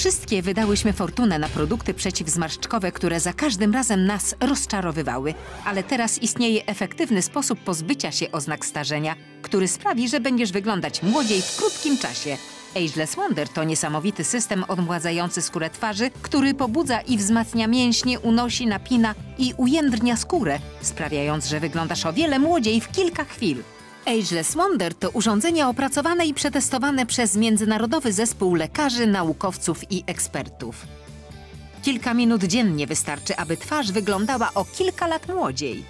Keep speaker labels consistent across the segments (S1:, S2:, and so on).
S1: Wszystkie wydałyśmy fortunę na produkty przeciwzmarszczkowe, które za każdym razem nas rozczarowywały. Ale teraz istnieje efektywny sposób pozbycia się oznak starzenia, który sprawi, że będziesz wyglądać młodziej w krótkim czasie. Ageless Wonder to niesamowity system odmładzający skórę twarzy, który pobudza i wzmacnia mięśnie, unosi, napina i ujędrnia skórę, sprawiając, że wyglądasz o wiele młodziej w kilka chwil. Ageless Wonder to urządzenie opracowane i przetestowane przez międzynarodowy zespół lekarzy, naukowców i ekspertów. Kilka minut dziennie wystarczy, aby twarz wyglądała o kilka lat młodziej.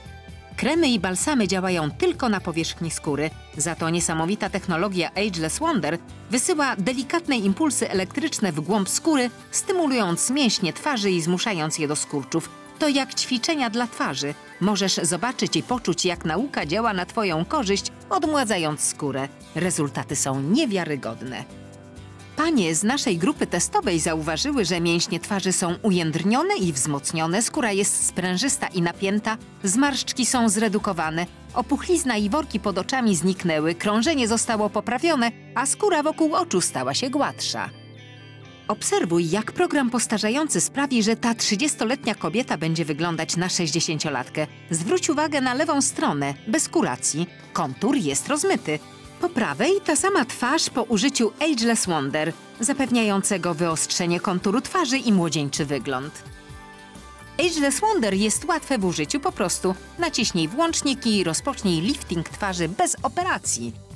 S1: Kremy i balsamy działają tylko na powierzchni skóry, za to niesamowita technologia Ageless Wonder wysyła delikatne impulsy elektryczne w głąb skóry, stymulując mięśnie twarzy i zmuszając je do skurczów. To jak ćwiczenia dla twarzy. Możesz zobaczyć i poczuć, jak nauka działa na Twoją korzyść, odmładzając skórę. Rezultaty są niewiarygodne. Panie z naszej grupy testowej zauważyły, że mięśnie twarzy są ujędrnione i wzmocnione, skóra jest sprężysta i napięta, zmarszczki są zredukowane, opuchlizna i worki pod oczami zniknęły, krążenie zostało poprawione, a skóra wokół oczu stała się gładsza. Obserwuj, jak program postarzający sprawi, że ta 30-letnia kobieta będzie wyglądać na 60-latkę. Zwróć uwagę na lewą stronę, bez kuracji. Kontur jest rozmyty. Po prawej ta sama twarz po użyciu Ageless Wonder, zapewniającego wyostrzenie konturu twarzy i młodzieńczy wygląd. Ageless Wonder jest łatwe w użyciu, po prostu naciśnij włączniki i rozpocznij lifting twarzy bez operacji.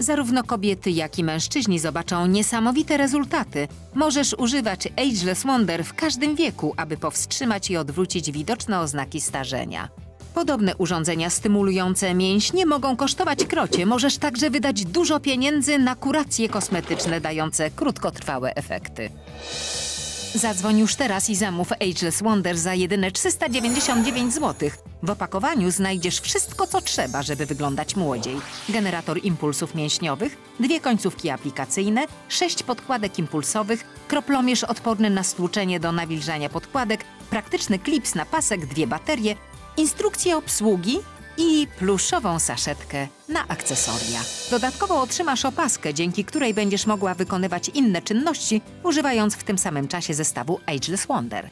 S1: Zarówno kobiety, jak i mężczyźni zobaczą niesamowite rezultaty. Możesz używać Ageless Wonder w każdym wieku, aby powstrzymać i odwrócić widoczne oznaki starzenia. Podobne urządzenia stymulujące mięśnie mogą kosztować krocie. Możesz także wydać dużo pieniędzy na kuracje kosmetyczne dające krótkotrwałe efekty. Zadzwoń już teraz i zamów Ageless Wonder za jedyne 399 zł. W opakowaniu znajdziesz wszystko, co trzeba, żeby wyglądać młodziej. Generator impulsów mięśniowych, dwie końcówki aplikacyjne, sześć podkładek impulsowych, kroplomierz odporny na stłuczenie do nawilżania podkładek, praktyczny klips na pasek, dwie baterie, instrukcję obsługi i pluszową saszetkę na akcesoria. Dodatkowo otrzymasz opaskę, dzięki której będziesz mogła wykonywać inne czynności, używając w tym samym czasie zestawu Ageless Wonder.